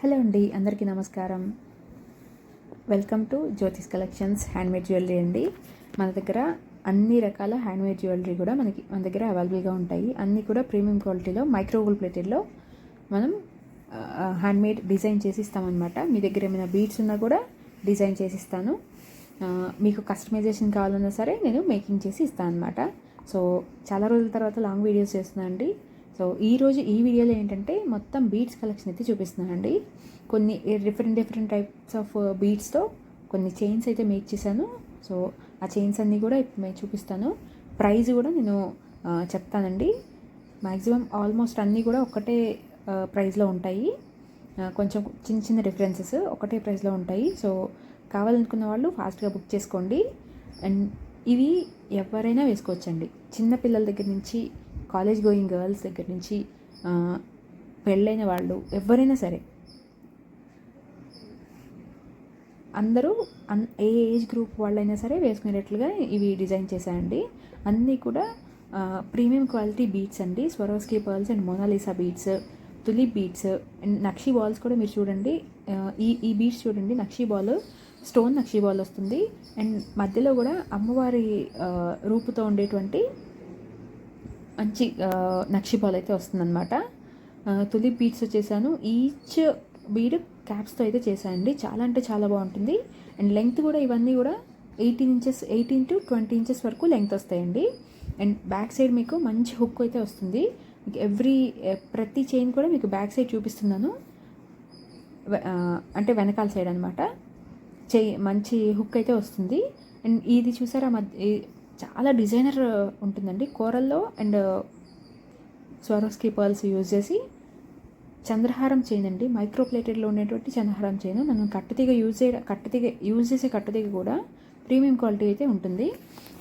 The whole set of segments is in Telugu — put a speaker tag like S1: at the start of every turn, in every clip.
S1: హలో అండి అందరికీ నమస్కారం. Welcome to Jyothish collections handmade jewellery అండి. మన దగ్గర అన్ని రకాల హ్యాండ్మేడ్ జ్యువెలరీ కూడా మనకి మన దగ్గర అవైలబుల్గా ఉంటాయి. అన్నీ కూడా ప్రీమియం క్వాలిటీలో మైక్రోగోల్ ప్లేటెడ్లో మనం హ్యాండ్మేడ్ డిజైన్ చేసి ఇస్తామన్నమాట. మీ దగ్గర ఏమైనా బీడ్స్ ఉన్నా కూడా డిజైన్ చేసి ఇస్తాను. మీకు కస్టమైజేషన్ కావాలన్నా సరే నేను మేకింగ్ చేసి ఇస్తాను అనమాట సో చాలా రోజుల తర్వాత లాంగ్ వీడియోస్ చేస్తున్నాను అండి. సో ఈ రోజు ఈ వీడియోలో ఏంటంటే మొత్తం బీట్స్ కలెక్షన్ అయితే చూపిస్తున్నానండి. కొన్ని డిఫరెంట్ డిఫరెంట్ టైప్స్ ఆఫ్ బీట్స్తో కొన్ని చైన్స్ అయితే మేక్ చేశాను. సో ఆ చైన్స్ అన్నీ కూడా ఇప్పుడు నేను చూపిస్తాను. ప్రైజ్ కూడా నేను చెప్తానండి. మ్యాక్సిమం ఆల్మోస్ట్ అన్నీ కూడా ఒకటే ప్రైస్లో ఉంటాయి. కొంచెం చిన్న చిన్న డిఫరెన్సెస్ ఒకటే ప్రైస్లో ఉంటాయి. సో కావాలనుకున్న వాళ్ళు ఫాస్ట్గా బుక్ చేసుకోండి. అండ్ ఇవి ఎవరైనా వేసుకోవచ్చండి. చిన్న పిల్లల దగ్గర నుంచి కాలేజ్ గోయింగ్ గర్ల్స్ దగ్గర నుంచి పెళ్ళైన వాళ్ళు ఎవరైనా సరే అందరూ అన్ ఏ ఏజ్ గ్రూప్ వాళ్ళైనా సరే వేసుకునేటట్లుగా ఇవి డిజైన్ చేశాయండి అన్నీ కూడా ప్రీమియం క్వాలిటీ బీట్స్ అండి. Swarovski pearls and Mona Lisa beads tulip beads and nakshi balls కూడా మీరు చూడండి. ఈ ఈ బీట్స్ చూడండి. Nakshi ball stone nakshi ball వస్తుంది. అండ్ మధ్యలో కూడా అమ్మవారి రూపుతో ఉండేటువంటి మంచి నక్షిపాలు నక్షి అయితే వస్తుందన్నమాట. ఆ, తులిప్ బీడ్స్ వచ్చేసాను. ఈచ్ బీడ్ క్యాప్స్తో అయితే చేశానండి. చాలా అంటే చాలా బాగుంటుంది. అండ్ లెంగ్త్ కూడా ఇవన్నీ కూడా eighteen inches eighteen to twenty inches వరకు లెంగ్త్ వస్తాయండి. అండ్ బ్యాక్ సైడ్ మీకు మంచి హుక్ అయితే వస్తుంది. మీకు ఎవ్రీ ప్రతి చైన్ కూడా మీకు బ్యాక్ సైడ్ చూపిస్తున్నాను. అంటే వెనకాల సైడ్ అనమాట చెయ్యి మంచి హుక్ అయితే వస్తుంది. అండ్ ఇది చూసారా మధ్య చాలా డిజైనర్ ఉంటుందండి. కూరల్లో అండ్ స్వరోస్కీ పర్ల్స్ యూజ్ చేసి చంద్రహారం చైన్ మైక్రోప్లేటెడ్లో మైక్రో ప్లేటెడ్లో ఉండేటువంటి చంద్రహారం చేయను మనం కట్టతీగ యూజ్ చేయడం కట్టతీగ యూజ్ చేసే కట్టతీగ కూడా ప్రీమియం క్వాలిటీ అయితే ఉంటుంది.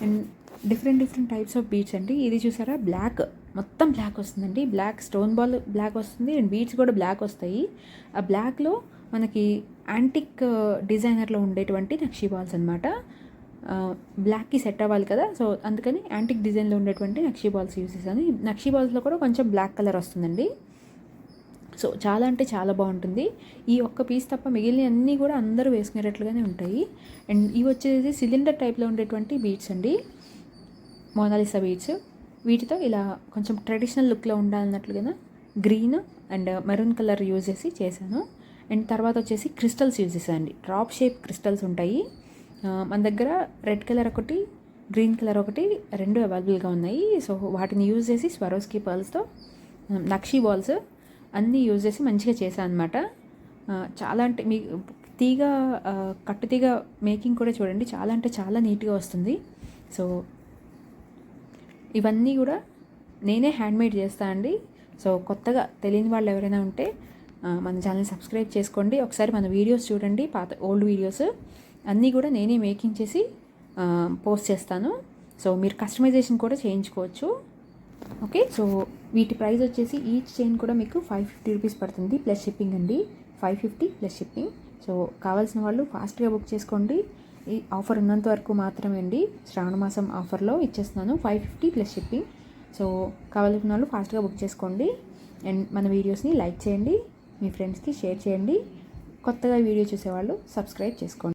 S1: And different different types of beads అండి. ఇది చూసారా? బ్లాక్ మొత్తం బ్లాక్ వస్తుందండి. బ్లాక్ స్టోన్ బాల్ బ్లాక్ వస్తుంది. అండ్ బీట్స్ కూడా బ్లాక్ వస్తాయి. ఆ బ్లాక్లో మనకి యాంటిక్ డిజైనర్లో ఉండేటువంటి నక్షీ బాల్స్ అనమాట బ్లాక్కి సెట్ అవ్వాలి కదా సో అందుకని యాంటిక్ డిజైన్లో ఉండేటువంటి నక్షీ బాల్స్ యూజ్ చేశాను. నక్షీ బాల్స్లో కూడా కొంచెం బ్లాక్ కలర్ వస్తుందండి. సో చాలా అంటే చాలా బాగుంటుంది. ఈ ఒక్క పీస్ తప్ప మిగిలిన అన్నీ కూడా అందరూ వేసుకునేటట్లుగానే ఉంటాయి. అండ్ ఇవి వచ్చేసి సిలిండర్ టైప్లో ఉండేటువంటి బీట్స్ అండి. మోనాలిసా బీట్స్ వీటితో ఇలా కొంచెం ట్రెడిషనల్ లుక్లో ఉండాలన్నట్లుగా green and maroon colour use చేసి చేశాను. అండ్ తర్వాత వచ్చేసి క్రిస్టల్స్ యూజ్ చేశాను అండి డ్రాప్ షేప్ క్రిస్టల్స్ ఉంటాయి. మన దగ్గర రెడ్ కలర్ ఒకటి గ్రీన్ కలర్ ఒకటి రెండు అవైలబుల్గా ఉన్నాయి. సో వాటిని యూజ్ చేసి స్వరోస్కి పర్ల్స్తో నక్షీ బాల్స్ అన్నీ యూజ్ చేసి మంచిగా చేశాను అనమాట చాలా అంటే మీ తీగ కట్టు తీగ మేకింగ్ కూడా చూడండి. చాలా అంటే చాలా నీట్గా వస్తుంది. సో ఇవన్నీ కూడా నేనే హ్యాండ్మేడ్ చేస్తా అండి. సో కొత్తగా తెలియని వాళ్ళు ఎవరైనా ఉంటే మన ఛానల్ సబ్స్క్రైబ్ చేసుకోండి. ఒకసారి మన వీడియోస్ చూడండి. పాత ఓల్డ్ వీడియోస్. అన్నీ కూడా నేనే మేకింగ్ చేసి పోస్ట్ చేస్తాను. సో మీరు కస్టమైజేషన్ కూడా చేయించుకోవచ్చు. ఓకే? సో వీటి ప్రైస్ వచ్చేసి ఈచ్ చైన్ కూడా మీకు ఫైవ్ ఫిఫ్టీ రూపీస్ పడుతుంది ప్లస్ షిప్పింగ్ అండి. Five fifty plus shipping. So కావాల్సిన వాళ్ళు ఫాస్ట్గా బుక్ చేసుకోండి. ఈ ఆఫర్ ఉన్నంత వరకు మాత్రమే అండి. శ్రావణ మాసం ఆఫర్లో ఇచ్చేస్తున్నాను five fifty plus shipping. So కావాల్సిన వాళ్ళు ఫాస్ట్గా బుక్ చేసుకోండి. అండ్ మన వీడియోస్ని లైక్ చేయండి. మీ ఫ్రెండ్స్కి షేర్ చేయండి. కొత్తగా వీడియో చూసేవాళ్ళు సబ్స్క్రైబ్ చేసుకోండి.